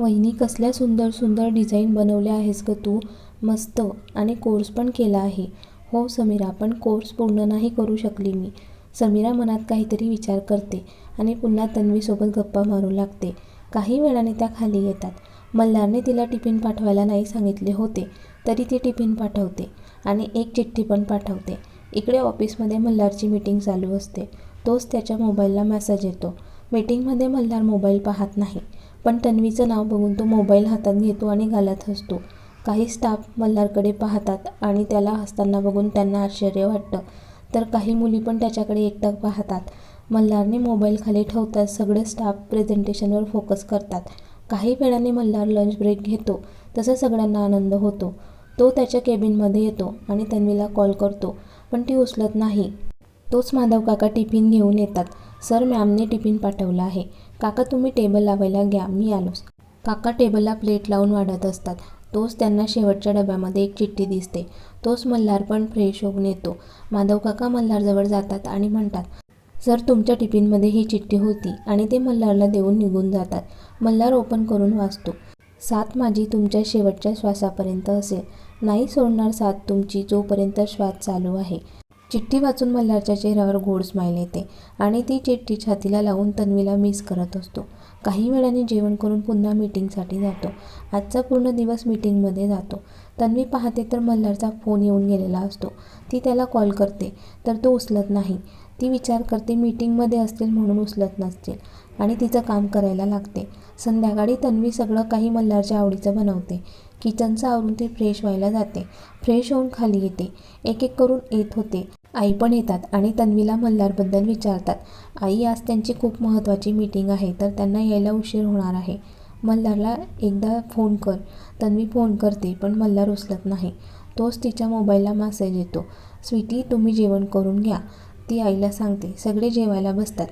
वहिनी कसल्या सुंदर सुंदर डिझाईन बनवल्या आहेस ग तू? मस्त. आणि कोर्स पण केला आहे. हो समीरा पण कोर्स पूर्ण नाही करू शकली मी. समीरा मनात काहीतरी विचार करते आणि पुन्हा तन्वीसोबत गप्पा मारू लागते. काही वेळाने त्या खाली येतात. मल्हारने तिला टिफिन पाठवायला नाही सांगितले होते तरी ती टिफिन पाठवते आणि एक चिठ्ठी पण पाठवते. इकडे ऑफिसमध्ये मल्हारची मीटिंग चालू असते. तोच त्याच्या मोबाईलला मेसेज येतो. मीटिंगमध्ये मल्हार मोबाईल पाहत नाही. पण तन्वीचं नाव बघून तो मोबाईल हातात घेतो आणि घालत हसतो. काही स्टाफ मल्हारकडे पाहतात आणि त्याला हसताना बघून त्यांना आश्चर्य वाटतं. तर काही मुली पण त्याच्याकडे एकटक पाहतात. मल्हारने मोबाईल खाली ठेवताच सगळे स्टाफ प्रेझेंटेशनवर फोकस करतात. काही वेळाने मल्हार लंच ब्रेक घेतो. तसं सगळ्यांना आनंद होतो. तो त्याच्या केबिनमध्ये येतो आणि तन्वीला कॉल करतो पण ती उचलत नाही. तोच माधव काका टिफिन घेऊन येतात. सर मॅमने टिफिन पाठवला आहे. काका तुम्ही टेबल लावायला घ्या मी आलोच. काका टेबलला प्लेट लावून वाढत असतात. तोच त्यांना शेवटच्या डब्यामध्ये एक चिठ्ठी दिसते. तोच मल्हार पण फ्रेश होऊन येतो. माधव काका मल्हारजवळ जातात आणि म्हणतात सर तुमच्या टिफिनमध्ये ही चिठ्ठी होती आणि ते मल्हारला देऊन निघून जातात. मल्हार ओपन करून वाचतो. साथ माझी तुमच्या शेवटच्या श्वासापर्यंत असेल. नाही सोडणार साथ तुमची जोपर्यंत श्वास चालू आहे. चिठ्ठी वाचून मल्हारच्या चेहऱ्यावर गोड स्माईल येते आणि ती चिठ्ठी छातीला लावून तन्वीला मिस करत असतो. काही वेळाने जेवण करून पुन्हा मीटिंगसाठी जातो. आजचा पूर्ण दिवस मीटिंगमध्ये जातो. तन्वी पाहते तर मल्हारचा फोन येऊन गेलेला असतो. ती त्याला कॉल करते तर तो उचलत नाही. ती विचार करते मीटिंगमध्ये असतील म्हणून उचलत नसतील आणि तिचं काम करायला लागते. संध्याकाळी तन्वी सगळं काही मल्हारच्या आवडीचं बनवते. किचनचं आवरून ती फ्रेश व्हायला जाते. फ्रेश होऊन खाली येते. एक एक करून येत होते. आई पण येतात आणि तन्वीला मल्हारबद्दल विचारतात. आई आज त्यांची खूप महत्त्वाची मीटिंग आहे तर त्यांना यायला उशीर होणार आहे. मल्हारला एकदा फोन कर. तन्वी फोन करते पण मल्हार उचलत नाही. तोच तिच्या मोबाईलला मॅसेज येतो. स्वीटी तुम्ही जेवण करून घ्या. ती आईला सांगते. सगळे जेवायला बसतात.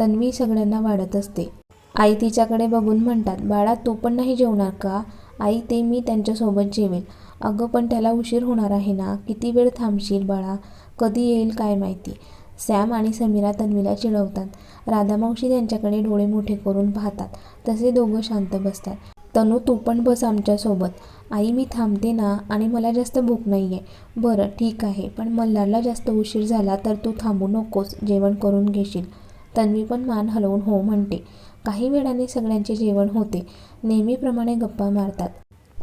तन्वी सगळ्यांना वाढत असते. आई तिच्याकडे बघून म्हणतात बाळा तू पण नाही जेवणार का? आई ते मी त्यांच्यासोबत जेवेल. अगं पण त्याला उशीर होणार आहे ना? किती वेळ थांबशील बाळा? कधी येईल काय माहिती. सॅम आणि समीरा तन्वीला चिडवतात. राधामावशी त्यांच्याकडे डोळे मोठे करून पाहतात. तसे दोघं शांत बसतात. तनू तू पण बस आमच्यासोबत आई मी थांबते ना आणि मला जास्त भूक नाही आहे बरं ठीक आहे. पण मल्हारला जास्त उशीर झाला तर तू थांबू नकोस. जेवण करून घेशील. तन्वी पण मान हलवून हो म्हणते. काही वेळाने सगळ्यांचे जेवण होते. नेहमीप्रमाणे गप्पा मारतात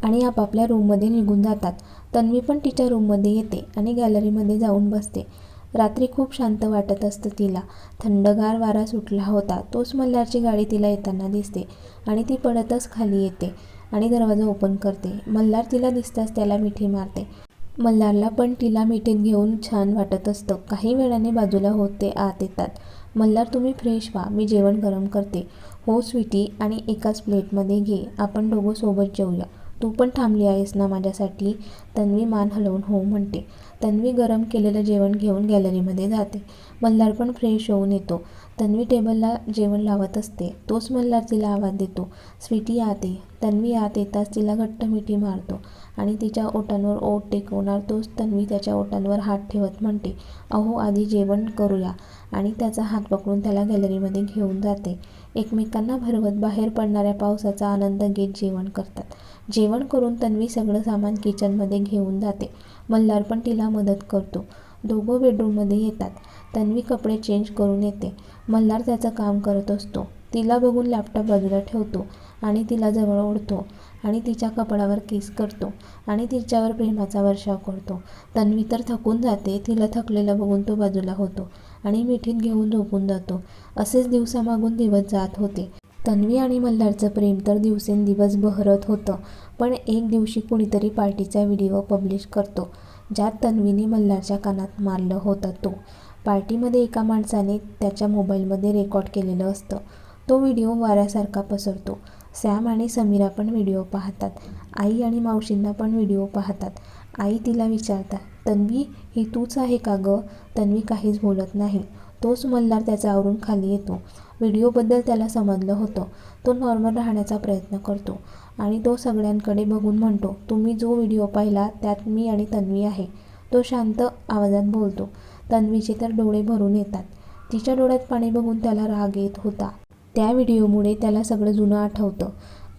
आणि आपापल्या रूममध्ये निघून जातात. तन्वी पण तिच्या रूममध्ये येते आणि गॅलरीमध्ये जाऊन बसते. रात्री खूप शांत वाटत असतं तिला. थंडगार वारा सुटला होता. तोच मल्हारची गाडी तिला येताना दिसते आणि ती पडतच खाली येते आणि दरवाजा ओपन करते. मल्हार तिला दिसताच त्याला मिठी मारते. मल्हारला पण तिला मिठीत घेऊन छान वाटत असतं. काही वेळाने बाजूला होत ते आत येतात. मल्हार तुम्ही फ्रेश व्हा. मी जेवण गरम करते. हो स्वीटी आणि एकाच प्लेटमध्ये घे. आपण दोघं सोबत जेवूया तू पण थांबली आहेस ना माझ्यासाठी? तन्वी मान हलवून हो म्हणते. तन्वी गरम केलेलं जेवण घेऊन गॅलरीमध्ये जाते. मल्हार पण फ्रेश होऊन येतो. तन्वी टेबलला जेवण लावत असते. तोच मल्हार तिला आवाज देतो. स्वीटी आते तन्वी आत येताच तिला घट्ट मिठी मारतो आणि तिच्या ओटांवर ओट टेकवणार तोच तन्वी त्याच्या ओटांवर हात ठेवत म्हणते. अहो आधी जेवण करूया. आणि त्याचा हात पकडून त्याला गॅलरीमध्ये घेऊन जाते. एकमेकांना भरवत बाहेर पडणाऱ्या पावसाचा आनंद घेत जेवण करतात. जेवण करून तन्वी सगळं सामान किचनमध्ये घेऊन जाते. मल्हार पण तिला मदत करतो. दोघं बेडरूममध्ये येतात. तन्वी कपडे चेंज करून येते. मल्हार त्याचं काम करत असतो. तिला बघून लॅपटॉप बाजूला ठेवतो आणि तिला जवळ ओढतो आणि तिच्या कपडावर किस करतो आणि तिच्यावर प्रेमाचा वर्षाव करतो. तन्वी तर थकून जाते. तिला थकलेलं बघून तो बाजूला होतो आणि मिठीत घेऊन झोपून जातो. असेच दिवसामागून दिवस जात होते. तन्वी आणि मल्हारचं प्रेम तर दिवसेंदिवस बहरत होतं पण एक दिवशी कुणीतरी पार्टीचा व्हिडिओ पब्लिश करतो ज्यात तन्वीने मल्हारच्या कानात मारलं होतं तो. पार्टीमध्ये एका माणसाने त्याच्या मोबाईलमध्ये रेकॉर्ड केलेलं असतं. तो व्हिडिओ वाऱ्यासारखा पसरतो. सॅम आणि समीरा पण व्हिडिओ पाहतात. आई आणि मावशींना पण व्हिडिओ पाहतात. आई तिला विचारतात तन्वी ही तूच आहे का गं? तन्वी काहीच बोलत नाही. तोच मल्हार त्याचा आवरून खाली येतो. व्हिडिओबद्दल त्याला समजलं होतं. तो नॉर्मल राहण्याचा प्रयत्न करतो आणि तो सगळ्यांकडे बघून म्हणतो तुम्ही जो व्हिडिओ पाहिला त्यात मी आणि तन्वी आहे. तो शांत आवाजात बोलतो तन्वीचे तर डोळे भरून येतात. तिच्या डोळ्यात पाणी बघून त्याला राग येत होता. त्या व्हिडिओमुळे त्याला सगळं जुनं आठवतं.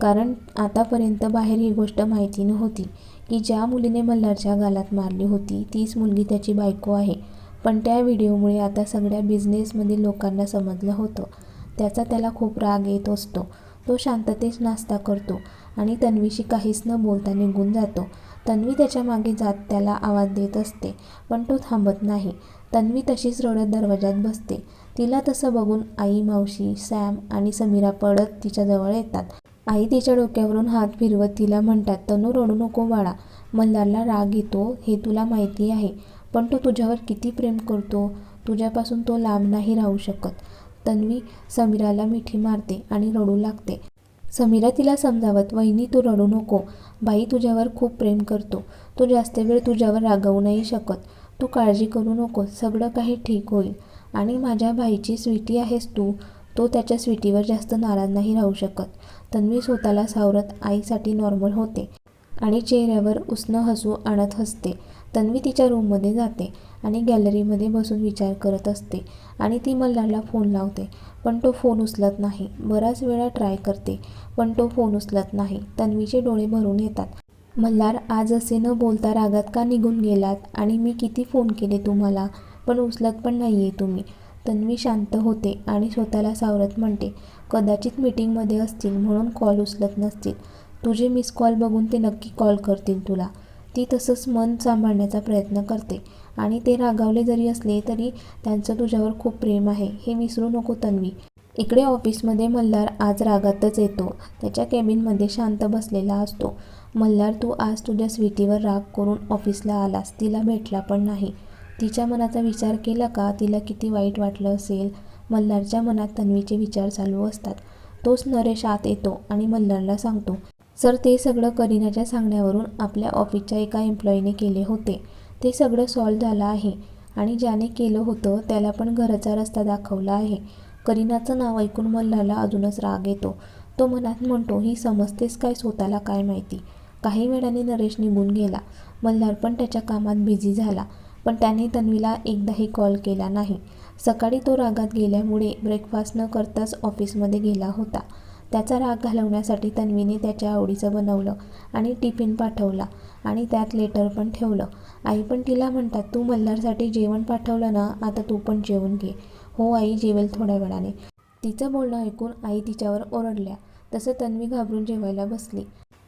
कारण आतापर्यंत बाहेर ही गोष्ट माहिती नव्हती की ज्या मुलीने मल्हारच्या गालात मारली होती तीच मुलगी त्याची बायको आहे. पण त्या व्हिडिओमुळे आता सगळ्या बिझनेसमधील लोकांना समजलं होतं. त्याचा त्याला खूप राग येत असतो. तो शांततेच नाश्ता करतो आणि तन्वीशी काहीच न बोलता निघून जातो. तन्वी त्याच्यामागे जात त्याला आवाज देत असते पण तो थांबत नाही. तन्वी तशीच रडत दरवाजात बसते. तिला तसं बघून आई मावशी सॅम आणि समीरा पडत तिच्याजवळ येतात. आई तिच्या डोक्यावरून हात फिरवत तिला म्हणतात तनू रडू नको बाळा. मल्हारला राग येतो हे तुला माहिती आहे. पण तो तुझ्यावर किती प्रेम करतो तुझ्यापासून तो लांब नाही राहू शकत. तन्वी समीराला मिठी मारते आणि रडू लागते. समीरा तिला समजावत वहिनी तू रडू नको. बाई तुझ्यावर खूप प्रेम करतो. तो जास्त वेळ तुझ्यावर रागवू नाही शकत. तू काळजी करू नको सगळं काही ठीक होईल. आणि माझ्या बाईची स्वीटी आहेस तू. तो त्याच्या स्वीटीवर जास्त नाराज नाही राहू शकत. तन्वी स्वतःला सावरत आईसाठी नॉर्मल होते आणि चेहऱ्यावर उष्ण हसू आणत हसते. तन्वी तिच्या रूममध्ये जाते आणि गॅलरीमध्ये बसून विचार करत असते आणि ती मल्हारला फोन लावते. पण तो फोन उचलत नाही. बराच वेळा ट्राय करते पण तो फोन उचलत नाही. तन्वीचे डोळे भरून येतात. मल्हार आज असे न बोलता रागात का निघून गेलात? आणि मी किती फोन केले तुम्हाला? पण उचलत पण नाही आहे तुम्ही. तन्वी शांत होते आणि स्वतःला सावरत म्हणते कदाचित मीटिंगमध्ये असतील म्हणून कॉल उचलत नसतील. तुझे मिस कॉल बघून ते नक्की कॉल करतील तुला. ती तसंच मन सांभाळण्याचा प्रयत्न करते. आणि ते रागावले जरी असले तरी त्यांचं तुझ्यावर खूप प्रेम आहे हे विसरू नको तन्वी. इकडे ऑफिसमध्ये मल्हार आज रागातच येतो. त्याच्या केबिनमध्ये शांत बसलेला असतो. मल्हार तू आज तुझ्या स्वीटीवर राग करून ऑफिसला आलास. तिला भेटला पण नाही. तिच्या मनाचा विचार केला का? तिला किती वाईट वाटलं असेल? मल्हारच्या मनात तन्वीचे विचार चालू असतात. तोच नरेश आत येतो आणि मल्हारला सांगतो सर ते सगळं करिनाच्या सांगण्यावरून आपल्या ऑफिसच्या एका एम्प्लॉईने केले होते ते सगळं सॉल्व झालं आहे आणि ज्याने केलं होतं त्याला पण घराचा रस्ता दाखवला आहे. करिनाचं नाव ऐकून मल्हारला अजूनच राग येतो. तो मनात म्हणतो ही समजतेच काय स्वतःला काय माहिती? काही वेळाने नरेश निघून गेला. मल्हार पण त्याच्या कामात बिझी झाला पण त्याने तन्वीला एकदाही कॉल केला नाही. सकाळी तो रागात गेल्यामुळे ब्रेकफास्ट न करताच ऑफिसमध्ये गेला होता. त्याचा राग घालवण्यासाठी तन्वीने त्याच्या आवडीचं बनवलं आणि टिफिन पाठवला आणि त्यात लेटर पण ठेवलं. आई पण तिला म्हणतात तू मल्हारसाठी जेवण पाठवलं ना आता तू पण जेवून घे. हो आई जेवेल थोड्या वेळाने. तिचं बोलणं ऐकून आई तिच्यावर ओरडल्या. तसं तन्वी घाबरून जेवायला बसली.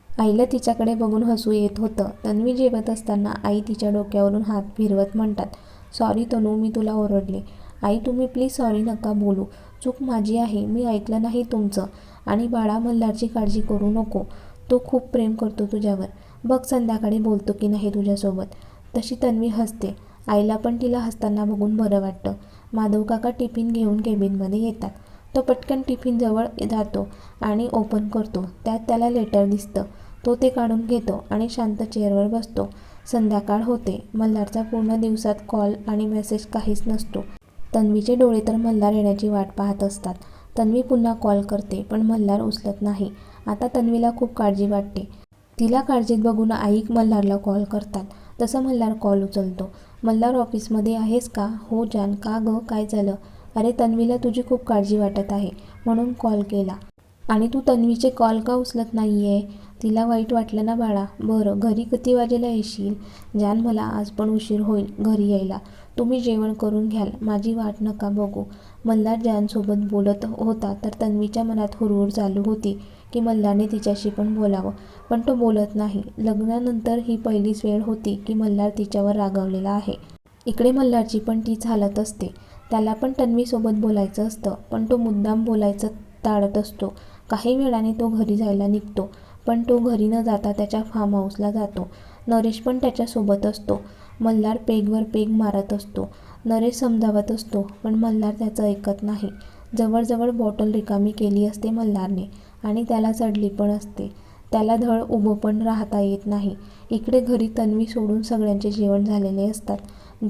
आईला तिच्याकडे बघून हसू येत होतं. तन्वी जेवत असताना आई तिच्या डोक्यावरून हात फिरवत म्हणतात सॉरी तनू मी तुला ओरडले. आई तुम्ही प्लीज सॉरी नका बोलू. चूक माझी आहे. मी ऐकलं नाही तुमचं. आणि बाळा मल्हारची काळजी करू नको. तो खूप प्रेम करतो तुझ्यावर. बघ संध्याकाळी बोलतो की नाही तुझ्यासोबत. तशी तन्वी हसते. आईला पण तिला हसताना बघून बरं वाटतं. माधव काका टिफिन घेऊन केबिनमध्ये येतात. तो पटकन टिफिनजवळ जातो आणि ओपन करतो. त्यात त्याला लेटर दिसतं. तो ते काढून घेतो आणि शांत चेअरवर बसतो. संध्याकाळ होते. मल्हारचा पूर्ण दिवसात कॉल आणि मेसेज काहीच नसतो. तन्वीचे डोळे तर मल्हार येण्याची वाट पाहत असतात. तन्वी पुन्हा कॉल करते पण मल्हार उचलत नाही. आता तन्वीला खूप काळजी वाटते. तिला काळजीत बघून आई मल्हारला कॉल करतात. तसं मल्हार कॉल उचलतो. मल्हार ऑफिसमध्ये आहेस का? हो जान. का गं? काय झालं? अरे तन्वीला तुझी खूप काळजी वाटत आहे म्हणून कॉल केला. आणि तू तन्वीचे कॉल का उचलत नाही आहे तिला वाईट वाटलं ना बाळा. बरं घरी किती वाजेला येशील? जान मला आज पण उशीर होईल घरी यायला. तुम्ही जेवण करून घ्याल. माझी वाट नका बघू. मल्हारजांसोबत बोलत होता तर तन्वीच्या मनात हुरहुर चालू होती की मल्हारने तिच्याशी पण बोलावं. पण तो बोलत नाही. लग्नानंतर ही पहिलीच वेळ होती की मल्हार तिच्यावर रागावलेला आहे. इकडे मल्हारची पण तीच हालत असते. त्याला पण तन्वीसोबत बोलायचं असतं पण तो मुद्दाम बोलायचं टाळत असतो. काही वेळाने तो घरी जायला निघतो पण तो घरी न जाता त्याच्या फार्म हाऊसला जातो. नरेश पण त्याच्यासोबत असतो. मल्हार पेगवर पेग मारत असतो. नरेश समजावत असतो पण मल्हार त्याचं ऐकत नाही. जवळजवळ बॉटल रिकामी केली असते मल्हारने आणि त्याला चढली पण असते. त्याला धड उभं पण राहता येत नाही. इकडे घरी तन्वी सोडून सगळ्यांचे जेवण झालेले असतात.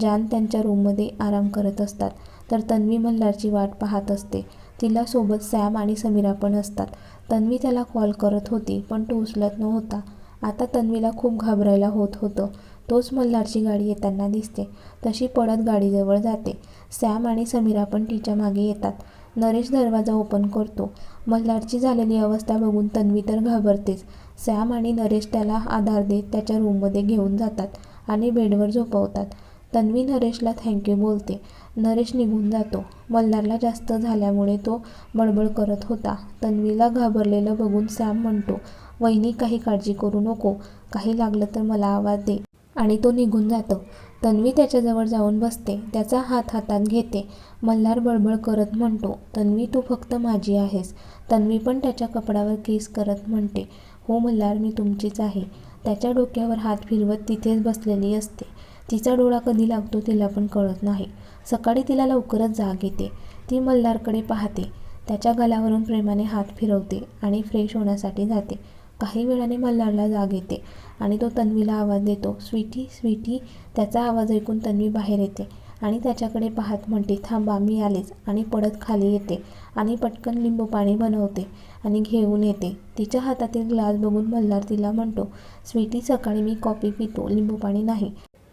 जान त्यांच्या रूममध्ये आराम करत असतात. तर तन्वी मल्हारची वाट पाहत असते. तिला सोबत सॅम आणि समीरा पण असतात. तन्वी त्याला कॉल करत होती पण तो उचलत नव्हता. आता तन्वीला खूप घाबरायला होत होतं. तोच मल्हारची गाडी येताना दिसते. तशी पळत गाडीजवळ जाते. सॅम आणि समीरा पण तिच्यामागे येतात. नरेश दरवाजा ओपन करतो. मल्हारची झालेली अवस्था बघून तन्वी तर घाबरतेच. सॅम आणि नरेश त्याला आधार देत त्याच्या रूममध्ये घेऊन जातात आणि बेडवर झोपवतात. तन्वी नरेशला थँक्यू बोलते. नरेश निघून जातो. मल्हारला जास्त झाल्यामुळे तो बडबड करत होता. तन्वीला घाबरलेलं बघून सॅम म्हणतो वहिनी काही काळजी करू नको. काही लागलं तर मला आवाज दे. आणि तो निघून जातो. तन्वी त्याच्याजवळ जाऊन बसते. त्याचा हात हातात घेते. मल्हार बळबळ करत म्हणतो तन्वी तू फक्त माझी आहेस. तन्वी पण त्याच्या कपडावर केस करत म्हणते हो मल्हार मी तुमचीच आहे. त्याच्या डोक्यावर हात फिरवत तिथेच बसलेली असते. तिचा डोळा कधी लागतो तिला पण कळत नाही. सकाळी तिला लवकरच जाग येते. ती मल्हारकडे पाहते. त्याच्या गलावरून प्रेमाने हात फिरवते आणि फ्रेश होण्यासाठी जाते. काही वेळाने मल्हारला जाग येते आणि तो तन्वीला आवाज देतो स्वीटी स्वीटी. त्याचा आवाज ऐकून तन्वी बाहेर येते आणि त्याच्याकडे पाहत म्हणते थांबा मी आलेच. आणि पडत खाली येते आणि पटकन लिंबू पाणी बनवते आणि घेऊन येते. तिच्या हातातील ग्लास बघून मल्हार तिला म्हणतो स्वीटी सकाळी मी कॉफी पितो लिंबू पाणी नाही.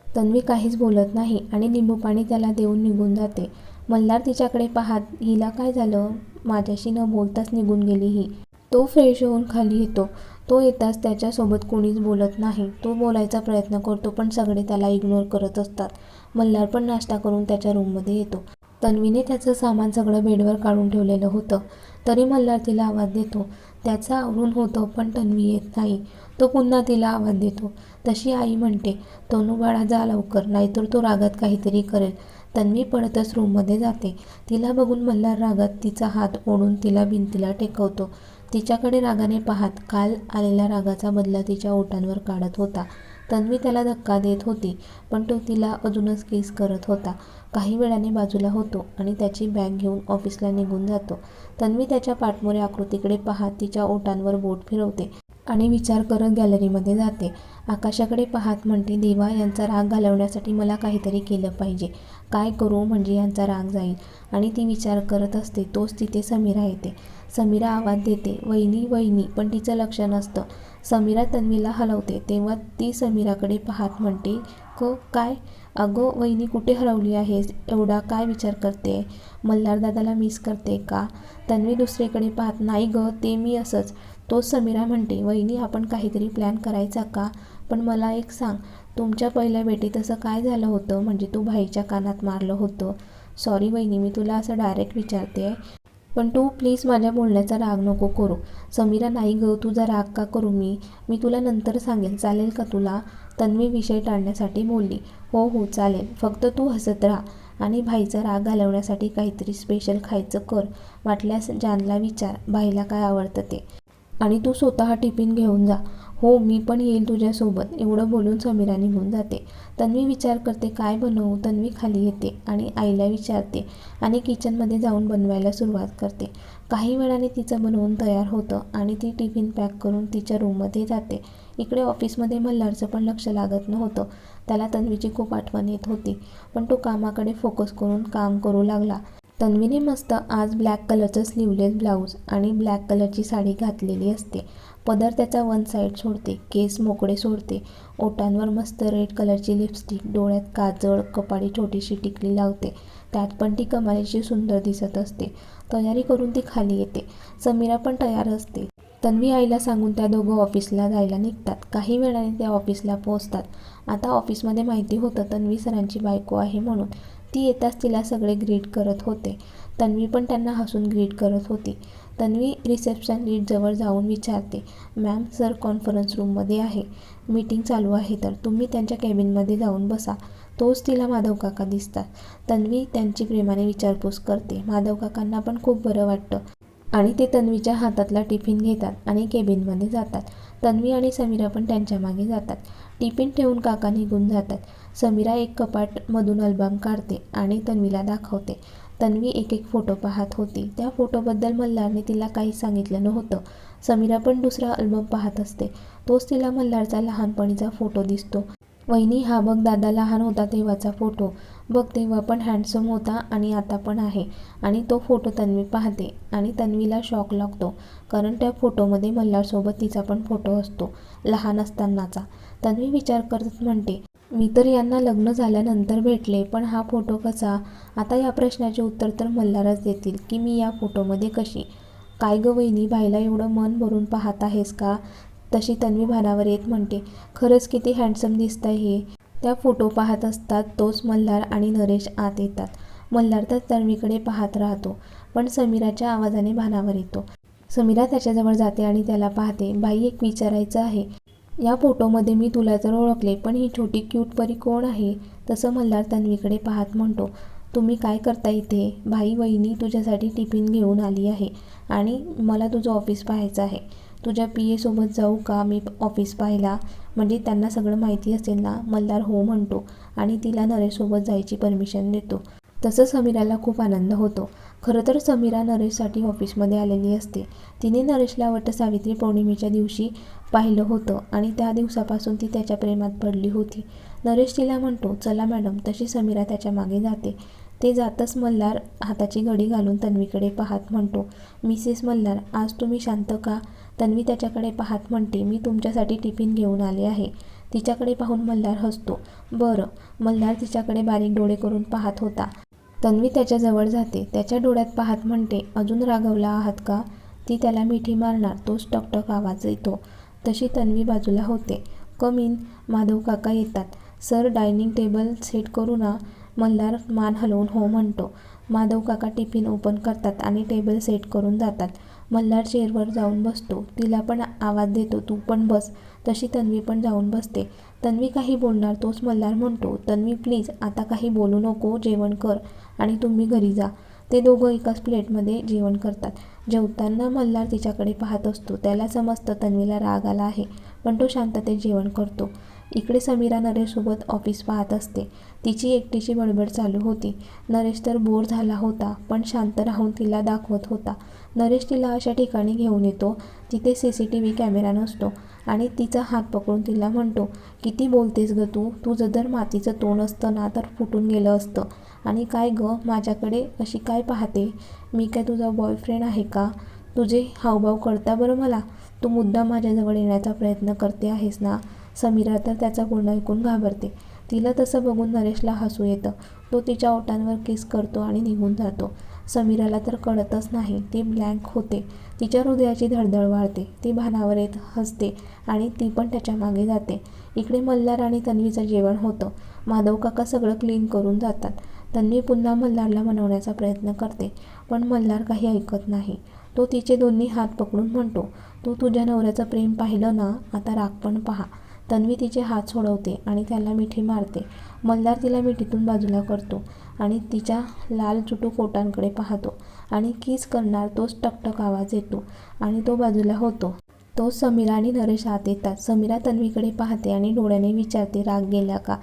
तन्वी काहीच बोलत नाही आणि लिंबू पाणी त्याला देऊन निघून जाते. मल्हार तिच्याकडे पाहत हिला काय झालं? माझ्याशी न बोलताच निघून गेली ही. तो फ्रेश होऊन खाली येतो तो येताच त्याच्यासोबत कोणीच बोलत नाही. तो बोलायचा प्रयत्न करतो पण सगळे त्याला इग्नोर करत असतात. मल्हार पण नाश्ता करून त्याच्या रूममध्ये येतो. तन्वीने त्याचं सामान सगळं बेडवर काढून ठेवलेलं होतं. तरी मल्हार तिला आवाज देतो त्याचं आवरून होतं पण तन्वी येत नाही. तो पुन्हा तिला आवाज देतो. तशी आई म्हणते तनू बाळा जा लवकर नाहीतर तो रागात काहीतरी करेल. तन्वी पडतच रूममध्ये जाते. तिला बघून मल्हार रागात तिचा हात ओढून तिला भिंतीला टेकवतो. तिच्याकडे रागाने पाहत काल आलेला रागाचा बदला तिच्या ओठांवर काढत होता. तन्वी त्याला धक्का देत होती पण तो तिला अजूनच केस करत होता. काही वेळाने बाजूला होतो आणि त्याची बॅग घेऊन ऑफिसला निघून जातो. तन्वी त्याच्या पाठमोरे आकृतीकडे पाहत तिच्या ओटांवर बोट फिरवते आणि विचार करत गॅलरीमध्ये जाते. आकाशाकडे पाहत म्हणते देवा यांचा राग घालवण्यासाठी मला काहीतरी केलं पाहिजे. काय करू म्हणजे यांचा राग जाईल. आणि ती विचार करत असते तोच तिथे समीरा येते समीरा आवाज देते वहिनी वहिनी पण तिचं लक्ष नसतं. समीरा तन्वीला हलवते तेव्हा ती समीराकडे पाहत म्हणते को काय? अगं वहिनी कुठे हरवली आहेस? एवढा काय विचार करते? मल्हारदादाला मिस करते का? तन्वी दुसरीकडे पाहत नाही गं ते मी असंच. तोच समीरा म्हणते वहिनी आपण काहीतरी प्लॅन करायचा का? पण मला एक सांग तुमच्या पहिल्या भेटीत असं काय झालं होतं? म्हणजे तू भाईच्या कानात मारलं होतं. सॉरी वहिनी मी तुला असं डायरेक्ट विचारते. पण तू प्लीज माझ्या बोलण्याचा राग नको करू. समीरा नाही गं तुझा राग का करू मी? मी तुला नंतर सांगेल चालेल का तुला? तन्वी विषय टाळण्यासाठी बोलली. हो हो चालेल. फक्त तू हसत राहा आणि भाईचा राग घालवण्यासाठी काहीतरी स्पेशल खायचं कर. वाटल्यास जानला विचार. भाईला काय आवडतं ते? आणि तू स्वतः टिफिन घेऊन जा. हो मी पण येईल तुझ्यासोबत एवढं बोलून समीरा निघून जाते. तन्वी विचार करते काय बनवू? तन्वी खाली येते आणि आईला विचारते आणि किचनमध्ये जाऊन बनवायला सुरुवात करते. काही वेळाने तिचं बनवून तयार होतं आणि ती टिफिन पॅक करून तिच्या रूममध्ये जाते. इकडे ऑफिसमध्ये मल्हारचं पण लक्ष लागत नव्हतं. त्याला तन्वीची खूप आठवण येत होती पण तो कामाकडे फोकस करून काम करू लागला. तन्वीने मस्त आज ब्लॅक कलरचं स्लीवलेस ब्लाऊज आणि ब्लॅक कलरची साडी घातलेली असते. पदर त्याचा वन साईड सोडते केस मोकळे सोडते. ओटांवर मस्त रेड कलरची लिपस्टिक डोळ्यात काजळ कपाळी छोटीशी टिकली लावते. त्यात पण ती कमालीची सुंदर दिसत असते. तयारी करून ती खाली येते. समीरा पण तयार असते. तन्वी आईला सांगून त्या दोघं ऑफिसला जायला निघतात. काही वेळाने त्या ऑफिसला पोहोचतात. आता ऑफिसमध्ये माहिती होतं तन्वी सरांची बायको आहे म्हणून. ती येताच तिला सगळे ग्रीट करत होते. तन्वी पण त्यांना हसून ग्रीट करत होती. तन्वी रिसेप्शन लीडजवळ जाऊन विचारते मॅम सर कॉन्फरन्स रूममध्ये आहे. मीटिंग चालू आहे तर तुम्ही त्यांच्या कॅबिनमध्ये जाऊन बसा. तोच तिला माधव काका दिसतात. तन्वी त्यांची प्रेमाने विचारपूस करते. माधव काकांना पण खूप बरं वाटतं. आणि ते तन्वीच्या हातातला टिफिन घेतात आणि केबिनमध्ये जातात. तन्वी आणि समीरा पण त्यांच्या मागे जातात. टिफिन ठेवून काका निघून जातात. समीरा एक कपाटमधून अल्बम काढते आणि तन्वीला दाखवते. तन्वी एक एक फोटो पाहत होती. त्या फोटोबद्दल मल्हारने तिला काही सांगितलं नव्हतं. समीरा पण दुसरा अल्बम पाहत असते. तोच तिला मल्हारचा लहानपणीचा फोटो दिसतो. वहिनी हा बघ दादा लहान होता तेव्हाचा फोटो. बघ तेव्हा पण हँडसम होता आणि आता पण आहे. आणि तो फोटो तन्वी पाहते आणि तन्वीला शॉक लागतो. कारण त्या फोटोमध्ये मल्हारसोबत तिचा पण फोटो असतो लहान असतानाचा. तन्वी विचार करत म्हणते मी तर यांना लग्न झाल्यानंतर भेटले पण हा फोटो कसा? आता या प्रश्नाचे उत्तर तर मल्हारच देतील की मी या फोटोमध्ये कशी? काय गं वहिनी भाईला एवढं मन भरून पाहत आहेस का? तशी तन्वी भानावर येत म्हणते खरंच किती हँडसम दिसतंय हे. त्या फोटो पाहत असतात तोच मल्हार आणि नरेश आत येतात. मल्हार तर तन्वीकडे पाहत राहतो पण समीराच्या आवाजाने भानावर येतो. समीरा त्याच्याजवळ जाते आणि त्याला पाहते बाई एक विचारायचं आहे. या फोटोमध्ये मी तुला तर ओळखले पण ही छोटी क्यूट परी कोण आहे? तसं मल्हार तन्वीकडे पाहत म्हणतो तुम्ही काय करता इथे? भाई वहिनी तुझ्यासाठी टिफिन घेऊन आली आहे आणि मला तुझं ऑफिस पाहायचं आहे. तुझ्या पी एसोबत जाऊ का? मी ऑफिस पाहायला म्हणजे त्यांना सगळं माहिती असेल ना? मल्हार हो म्हणतो आणि तिला नरेशसोबत जायची परमिशन देतो. तसं समीराला खूप आनंद होतो. खरं तर समीरा नरेशसाठी ऑफिसमध्ये आलेली असते. तिने नरेशला वट सावित्री पौर्णिमेच्या दिवशी पाहिलं होतं आणि त्या दिवसापासून ती त्याच्या प्रेमात पडली होती. नरेश तिला म्हणतो चला मॅडम तशी समीरा त्याच्यामागे जाते. ते जातच मल्हार हाताची घडी घालून तन्वीकडे पाहत म्हणतो मिसेस मल्हार आज तुम्ही शांत का तन्वी त्याच्याकडे पाहत म्हणते मी तुमच्यासाठी टिफिन घेऊन आले आहे तिच्याकडे पाहून मल्हार हसतो. बरं. मल्हार तिच्याकडे बारीक डोळे करून पाहत होता. तन्वी त्याच्याजवळ जाते. त्याच्या डोळ्यात पाहत म्हणते अजून रागवला आहात का ती त्याला मिठी मारणार तोच टकटक आवाज येतो. तशी तन्वी बाजूला होते. कमीन माधव काका येतात. सर डायनिंग टेबल सेट करू ना? मल्हार मान हलवून हो म्हणतो. माधव काका टिफिन ओपन करतात आणि टेबल सेट करून जातात. मल्हार चेअरवर जाऊन बसतो. तिला पण आवाज देतो तू पण बस. तशी तन्वी पण जाऊन बसते. तन्वी काही बोलणार? तोच मल्हार म्हणतो. तन्वी प्लीज आता काही बोलू नको. जेवण कर आणि तुम्ही घरी जा. ते दोघं एकाच प्लेटमध्ये जेवण करतात. जेवताना मल्हार तिच्याकडे पाहत असतो. त्याला समजतं तन्वीला राग आला आहे पण तो शांततेत जेवण करतो. इकडे समीरा नरेशसोबत ऑफिस पाहत असते. तिची एकटीची बडबड चालू होती. नरेश तर बोर झाला होता पण शांत राहून तिला दाखवत होता. नरेश तिला अशा ठिकाणी घेऊन येतो तिथे C C T V camera नसतो. आणि तिचा हात पकडून तिला म्हणतो किती बोलतेस गं तू? तुझं जर मातीचं तोंड असतं ना तर फुटून गेलं असतं. आणि काय गं? माझ्याकडे अशी काय पाहते? मी काय तुझा बॉयफ्रेंड आहे का? तुझे हावभाव कळता बरं मला? तू मुद्दा माझ्याजवळ येण्याचा प्रयत्न करते आहेस ना? समीरा तर त्याचा बोलणं ऐकून घाबरते. तिला तसं बघून नरेशला हसू येतं. तो तिच्या ओटांवर किस करतो आणि निघून जातो. समीराला तर कळतच नाही ती ब्लँक होते. तिच्या हृदयाची धडधड वाढते. ती भानावर येत हसते आणि ती पण त्याच्यामागे जाते. इकडे मल्हार आणि तन्वीचं जेवण होतं. माधव काका सगळं क्लीन करून जातात. तन्वी पुन्हा मल्हारला मनवण्याचा प्रयत्न करते पण मल्हार काही ऐकत नाही. तो तिचे दोन्ही हात पकडून म्हणतो तू तुझ्या नवऱ्याचं प्रेम पाहिलं ना आता राग पण पहा. तन्वी तिचे हात सोडवते आणि त्याला मिठी मारते. मल्हार तिला मिठीतून बाजूला करतो आणि तिच्या लाल चुटू कोटांकडे पाहतो आणि किस करणार तोच टकटक आवाज येतो आणि तो बाजूला होतो. तो समीरा आणि नरेश आत येतात. समीरा तन्वीकडे पाहते आणि डोळ्याने विचारते राग गेला का?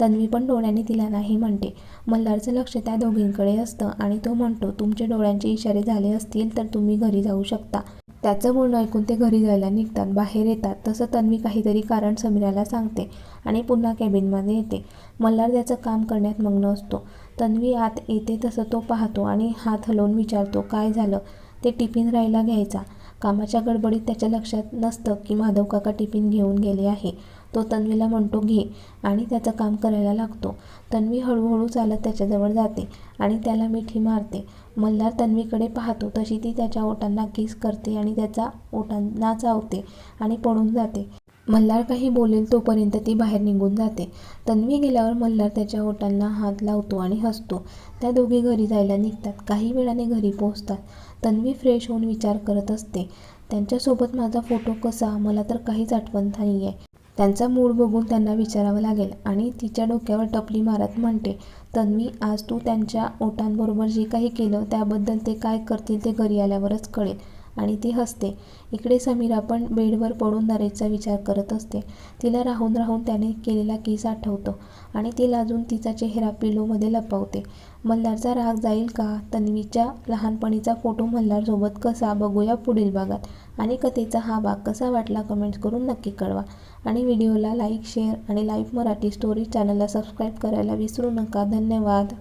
तन्वी पण डोळ्याने तिला नाही म्हणते. मल्हारचं लक्ष त्या दोघींकडे असतं आणि तो म्हणतो तुमचे डोळ्यांचे इशारे झाले असतील तर तुम्ही घरी जाऊ शकता. त्याचं बोलणं ऐकून ते घरी जायला निघतात बाहेर येतात. तसं तन्वी काहीतरी कारण समीराला सांगते आणि पुन्हा कॅबिनमध्ये येते. मल्हार त्याचं काम करण्यात मग्न असतो. तन्वी आत येते तसं तो पाहतो आणि हात हलवून विचारतो काय झालं ते टिफिन राहायला घ्यायचा. कामाच्या गडबडीत त्याच्या लक्षात नसतं की माधव काका टिफिन घेऊन गेले आहे. तो तन्वीला म्हणतो घे. आणि त्याचं काम करायला लागतो. तन्वी हळूहळू चालत त्याच्याजवळ जाते आणि त्याला मिठी मारते. मल्हार तन्वीकडे पाहतो. तशी ती त्याच्या ओटांना किस करते आणि त्याचा ओटांना चावते आणि पळून जाते. मल्हार काही बोलेल तोपर्यंत ती बाहेर निघून जाते. तन्वी गेल्यावर मल्हार त्याच्या ओटांना हात लावतो आणि हसतो. त्या दोघी घरी जायला निघतात. काही वेळाने घरी पोहोचतात. तन्वी फ्रेश होऊन विचार करत असते. त्यांच्यासोबत माझा फोटो कसा? मला तर काहीच आठवण नाही आहे त्यांचा मूड बघून त्यांना विचारावं लागेल आणि तिच्या डोक्यावर टपली मारत म्हणते तन्वी आज तू त्यांच्या ओटांबरोबर जे काही केलं त्याबद्दल ते काय करतील ते घरी आल्यावरच कळेल. आणि ती हसते. इकडे समीरा पण बेडवर पडून नरेशचा विचार करत असते. तिला राहून राहून त्याने केलेला केस आठवतो आणि ती लाजून तिचा चेहरा पिलोमध्ये लपवते. मल्हारचा राग जाईल का? तन्वीच्या लहानपणीचा फोटो मल्हारसोबत कसा? बघूया पुढील भागात. आणि कथेचा हा भाग कसा वाटला कमेंट्स करून नक्की कळवा. आणि व्हिडिओला लाईक शेअर आणि लाईव्ह मराठी स्टोरी चॅनलला सबस्क्राईब करायला विसरू नका. धन्यवाद.